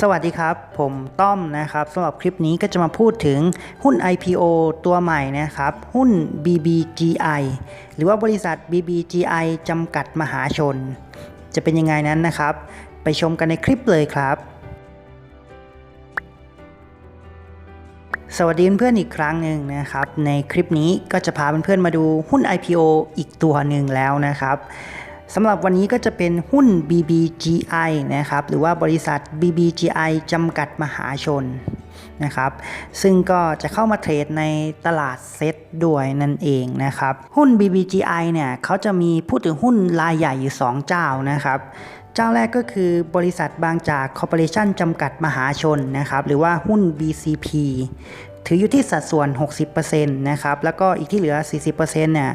สวัสดีครับ ผมต้อมนะครับสำหรับคลิปนี้ก็จะมาพูดถึงหุ้น IPO ตัวใหม่นะครับ หุ้น BBGI หรือว่าบริษัท BBGI จำกัดมหาชน จะเป็นยังไงนั้นนะครับ ไปชมกันในคลิปเลยครับ สวัสดีเพื่อนๆอีกครั้งหนึ่งนะครับ ในคลิปนี้ก็จะพาเพื่อนๆมาดูหุ้น IPO อีกตัวหนึ่งแล้วนะครับ สำหรับวันนี้ก็จะเป็นหุ้น BBGI นะครับ หรือว่าบริษัท BBGI จำกัดมหาชนนะครับ ซึ่งก็จะเข้ามาเทรดในตลาดเซ็ตด้วยนั่นเองนะครับ หุ้น BBGI เนี่ยเขาจะมีพูดถึงหุ้นรายใหญ่อยู่ 2 เจ้านะครับเจ้าแรกก็คือบริษัทบางจากคอร์ปอเรชั่นจำกัดมหาชนนะครับหรือว่าหุ้น BCP ถืออยู่ที่สัดส่วน 60%นะครับ แล้วก็อีกที่เหลือ 40%เนี่ย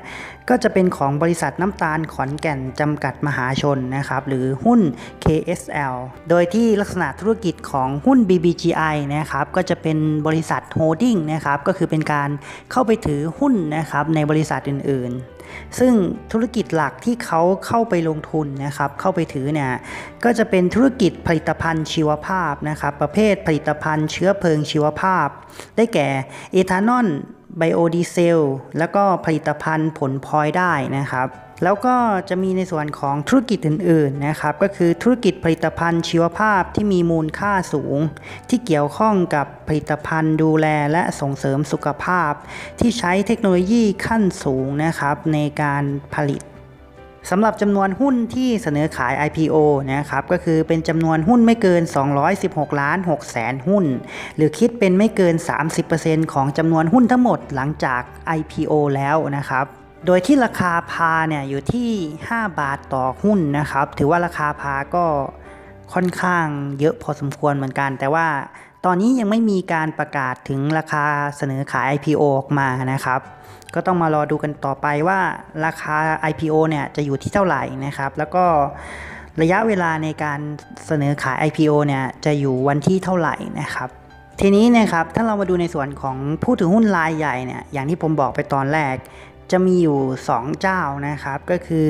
ก็จะเป็นของบริษัทน้ำตาลขอนแก่นจำกัดมหาชนนะครับ หรือหุ้น KSL โดยที่ลักษณะธุรกิจของหุ้น BBGI นะครับ ก็จะเป็นบริษัทโฮดดิ้งนะครับ ก็คือเป็นการเข้าไปถือหุ้นนะครับในบริษัทอื่นๆ ซึ่งธุรกิจหลักที่เขาเข้าไปลงทุนนะครับ เข้าไปถือเนี่ยก็จะเป็นธุรกิจผลิตภัณฑ์ชีวภาพนะครับ ประเภทผลิตภัณฑ์เชื้อเพลิงชีวภาพ ได้แก่เอทานอล ไบโอดีเซล แล้วก็ผลิตภัณฑ์ผลพลอยได้นะครับ แล้วก็จะมีในส่วนของธุรกิจอื่นๆนะครับ ก็คือธุรกิจผลิตภัณฑ์ชีวภาพที่มีมูลค่าสูง ที่เกี่ยวข้องกับผลิตภัณฑ์ดูแลและส่งเสริมสุขภาพ ที่ใช้เทคโนโลยีขั้นสูงนะครับในการผลิต สำหรับจำนวนหุ้นที่เสนอขาย IPO นะครับก็คือเป็นจำนวนหุ้นไม่เกิน 216 ล้าน6แสนหุ้น หรือคิดเป็นไม่เกิน 30%ของจำนวนหุ้นทั้งหมดหลังจาก IPO แล้วนะครับโดยที่ราคาพาเนี่ยอยู่ที่ 5 บาทต่อหุ้นนะครับ ถือว่าราคาพาก็ค่อนข้างเยอะพอสมควรเหมือนกัน แต่ว่า ตอนนี้ยังไม่มีการประกาศถึงราคาเสนอขาย IPO ออกมานะครับ ก็ต้องมารอดูกันต่อไปว่าราคา IPO เนี่ยจะอยู่ที่เท่าไหร่นะครับ แล้วก็ระยะเวลาในการเสนอขาย IPO เนี่ยจะอยู่วันที่เท่าไหร่นะครับทีนี้นะครับถ้าเรามาดูในส่วนของผู้ถือหุ้นรายใหญ่เนี่ยอย่างที่ผมบอกไปตอนแรก จะมีอยู่ 2 เจ้านะครับ ก็คือ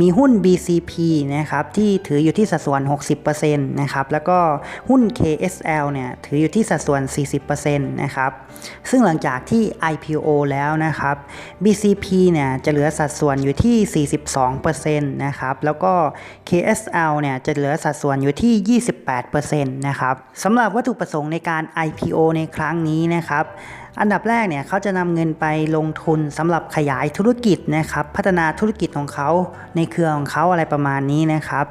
มีหุ้น BCP นะครับที่ถืออยู่ที่สัดส่วน 60%นะครับแล้วก็หุ้น KSL เนี่ยถืออยู่ที่สัดส่วน 40%นะครับซึ่งหลังจากที่ IPO แล้วนะครับ BCP เนี่ยจะเหลือสัดส่วนอยู่ที่ 42%นะครับแล้วก็ KSL เนี่ยจะเหลือสัดส่วนอยู่ที่ 28%นะครับสำหรับวัตถุประสงค์ในการ IPO ในครั้งนี้นะครับอันดับแรกเนี่ยเขาจะนำเงินไปลงทุนสำหรับขยายธุรกิจนะครับ พัฒนาธุรกิจของเขาในเครือของเขาอะไรประมาณนี้นะครับ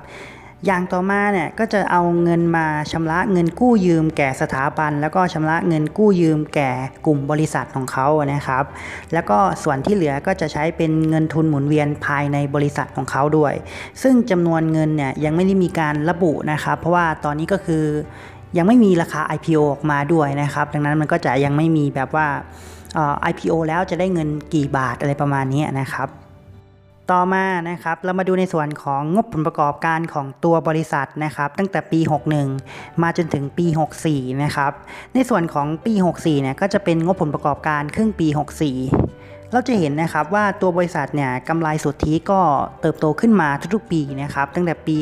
อย่างต่อมาเนี่ยก็จะเอาเงินมาชำระเงินกู้ยืมแก่สถาบัน แล้วก็ชำระเงินกู้ยืมแก่กลุ่มบริษัทของเขานะครับ แล้วก็ส่วนที่เหลือก็จะใช้เป็นเงินทุนหมุนเวียนภายในบริษัทของเขาด้วย ซึ่งจำนวนเงินเนี่ยยังไม่ได้มีการระบุนะครับ เพราะว่าตอนนี้ก็คือ ยังไม่มีราคา IPO ออกมาด้วยนะครับ ดังนั้นมันก็จะยังไม่มีแบบว่า IPO แล้วจะได้เงินกี่บาทอะไรประมาณนี้นะครับ ต่อมานะครับเรามาดูในส่วนของงบผลประกอบการของตัวบริษัทนะครับ ตั้งแต่ปี 61 มาจนถึงปี 64 นะครับ ในส่วนของปี 64 เนี่ยก็จะเป็นงบผลประกอบการครึ่งปี 64 เราจะเห็นนะครับว่าตัวบริษัทเนี่ยกำไรสุทธิก็เติบโตขึ้นมาทุกๆปีนะครับตั้งแต่ปี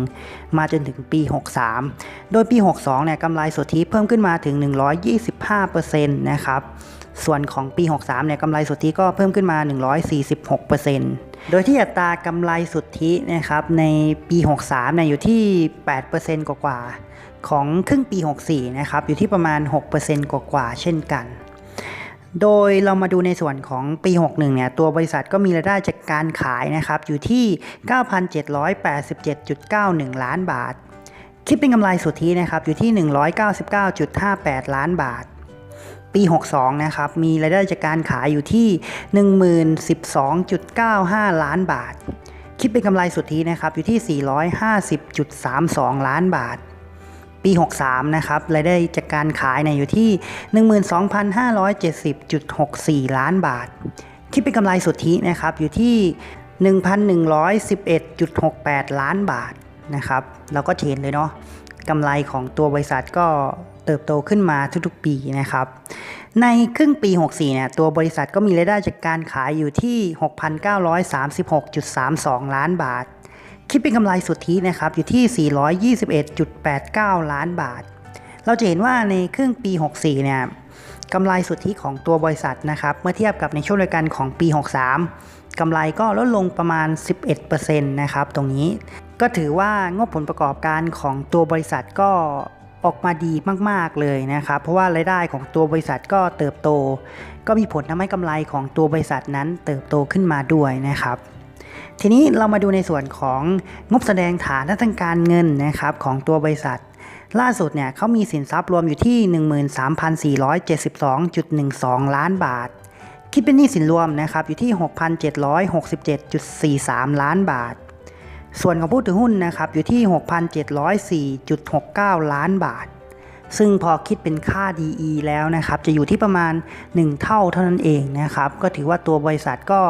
61 มาจนถึงปี 63 โดยปี 62เนี่ยกำไรสุทธิเพิ่มขึ้นมาถึง 125%นะครับส่วนของปี 63เนี่ยกำไรสุทธิก็เพิ่มขึ้นมา 146%โดยที่อัตรากำไรสุทธินะครับในปี 63เนี่ยอยู่ที่ 8%กว่าๆของครึ่งปี 64นะครับอยู่ที่ประมาณ 6%กว่าๆเช่นกัน โดยเรามาดูในส่วนของปี 61 เนี่ย ตัวบริษัทก็มีรายได้จากการขายนะครับ อยู่ที่ 9,787.91 ล้านบาท คิดเป็นกำไรสุทธินะครับ อยู่ที่ 199.58 ล้านบาท ปี 62 นะครับ มีรายได้จากการขายอยู่ที่ 1012.95 ล้านบาท คิดเป็นกำไรสุทธินะครับ อยู่ที่ 450.32 ล้านบาท ปี 63 นะครับรายได้จากการขายเนี่ยอยู่ที่ 12,570.64 ล้านบาทคิดเป็นกำไรสุทธินะครับอยู่ที่ 1,111.68 ล้านบาทนะครับเราก็เห็นเลยเนาะกำไรของตัวบริษัทก็เติบโตขึ้นมาทุกๆปีนะครับ ในครึ่งปี 64 เนี่ย ตัวบริษัทก็มีรายได้จากการขายอยู่ที่ 6,936.32 ล้านบาท คิดเป็นกำไรสุทธินะครับอยู่ที่ 421.89 ล้านบาท เราจะเห็นว่าในครึ่งปี 64 เนี่ยกำไรสุทธิของตัวบริษัทนะครับเมื่อเทียบกับในช่วงเดียวกันของปี 63 กำไรก็ลดลงประมาณ 11%นะครับตรงนี้ก็ถือว่างบผลประกอบการของตัวบริษัทก็ออกมาดีมาก ๆ เลยนะครับ เพราะว่ารายได้ของตัวบริษัทก็เติบโต ก็มีผลทำให้กำไรของตัวบริษัทนั้นเติบโตขึ้นมาด้วยนะครับ ทีนี้เรามาดูในส่วนของงบแสดงฐานและทางการเงินนะครับของตัวบริษัท ล่าสุดเนี่ยเขามีสินทรัพย์รวมอยู่ที่ 13,472.12 ล้านบาท คิดเป็นหนี้สินรวมนะครับอยู่ที่ 6,767.43 ล้านบาท ส่วนของผู้ถือหุ้นนะครับอยู่ที่ 6,704.69 ล้านบาท ซึ่งพอคิดเป็นค่า DE แล้วนะครับ จะอยู่ที่ประมาณ 1 เท่าเท่านั้นเองนะครับ ก็ถือว่าตัวบริษัทก็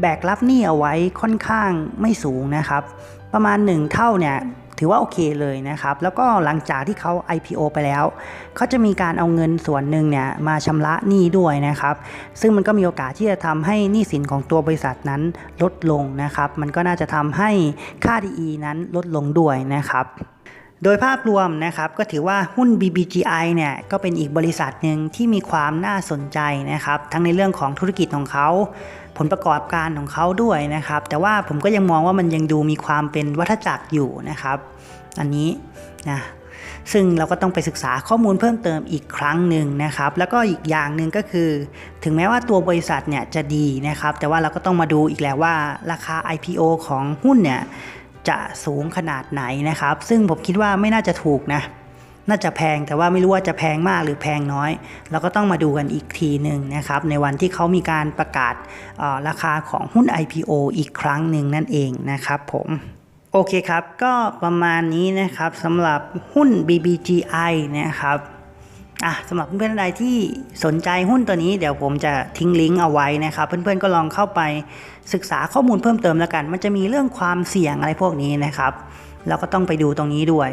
แบกรับหนี้เอาไว้ค่อนข้างไม่สูงนะครับ ประมาณ 1 เท่าเนี่ยถือว่าโอเคเลยนะครับ แล้วก็หลังจากที่เขา IPO ไปแล้ว เขาจะมีการเอาเงินส่วนหนึ่งเนี่ยมาชำระหนี้ด้วยนะครับ ซึ่งมันก็มีโอกาสที่จะทำให้หนี้สินของตัวบริษัทนั้นลดลงนะครับ มันก็น่าจะทำให้ค่า DE นั้นลดลงด้วยนะครับ โดยภาพรวมนะครับก็ถือว่าหุ้น BBGI เนี่ยก็เป็นอีกบริษัทหนึ่งที่มีความน่าสนใจนะครับ ทั้งในเรื่องของธุรกิจของเขา ผลประกอบการของเขาด้วยนะครับ แต่ว่าผมก็ยังมองว่ามันยังดูมีความเป็นวัฏจักรอยู่นะครับ อันนี้นะซึ่งเราก็ต้องไปศึกษาข้อมูลเพิ่มเติมอีกครั้งหนึ่งนะครับ แล้วก็อีกอย่างหนึ่งก็คือ ถึงแม้ว่าตัวบริษัทเนี่ยจะดีนะครับ แต่ว่าเราก็ต้องมาดูอีกแล้วว่าราคา IPO ของหุ้นเนี่ย จะสูงขนาดไหนนะครับ ซึ่งผมคิดว่าไม่น่าจะถูกนะ น่าจะแพงแต่ว่าไม่รู้ว่าจะแพงมากหรือแพงน้อย เราก็ต้องมาดูกันอีกทีหนึ่งนะครับ ในวันที่เขามีการประกาศราคาของหุ้น IPO อีกครั้งหนึ่งนั่นเองนะครับผมโอเคครับ ก็ประมาณนี้นะครับสำหรับหุ้น BBGI นะครับ อะสำหรับเพื่อนๆใดที่สนใจหุ้นตัวนี้เดี๋ยวผมจะทิ้งลิงก์เอาไว้นะครับ เพื่อนๆก็ลองเข้าไปศึกษาข้อมูลเพิ่มเติมแล้วกัน มันจะมีเรื่องความเสี่ยงอะไรพวกนี้นะครับเราก็ต้องไปดูตรงนี้ด้วย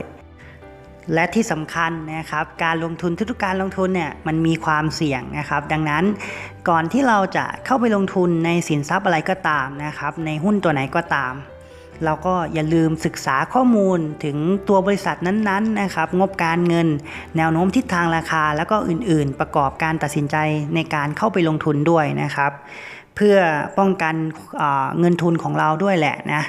และที่สำคัญนะครับ การลงทุนทุกๆการลงทุนเนี่ยมันมีความเสี่ยงนะครับ ดังนั้นก่อนที่เราจะเข้าไปลงทุนในสินทรัพย์อะไรก็ตามนะครับ ในหุ้นตัวไหนก็ตาม เราก็อย่าลืมศึกษาข้อมูลถึงตัวบริษัทนั้นๆนะครับ งบการเงิน แนวโน้มทิศทางราคา แล้วก็อื่นๆ ประกอบการตัดสินใจในการเข้าไปลงทุนด้วยนะครับ เพื่อป้องกันเงินทุนของเราด้วยแหละนะ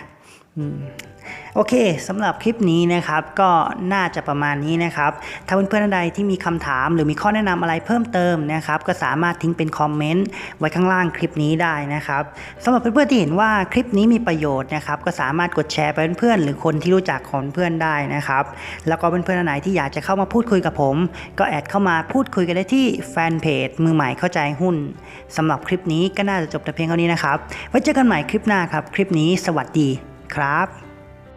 โอเคสำหรับคลิปนี้นะครับก็น่าจะประมาณนี้นะครับ ถ้าเพื่อนๆท่านใดที่มีคำถามหรือมีข้อแนะนำอะไรเพิ่มเติมนะครับ ก็สามารถทิ้งเป็นคอมเมนต์ไว้ข้างล่างคลิปนี้ได้นะครับสำหรับเพื่อนๆที่เห็นว่าคลิปนี้มีประโยชน์นะครับ ก็สามารถกดแชร์ไปเพื่อนๆหรือคนที่รู้จักของเพื่อนได้นะครับ แล้วก็เพื่อนๆท่านไหนที่อยากจะเข้ามาพูดคุยกับผม ก็แอดเข้ามาพูดคุยกันได้ที่แฟนเพจมือใหม่เข้าใจหุ้นสำหรับคลิปนี้ก็น่าจะจบแต่เพียงเท่านี้นะครับไว้เจอกันใหม่คลิปหน้าครับ คลิปนี้สวัสดีครับ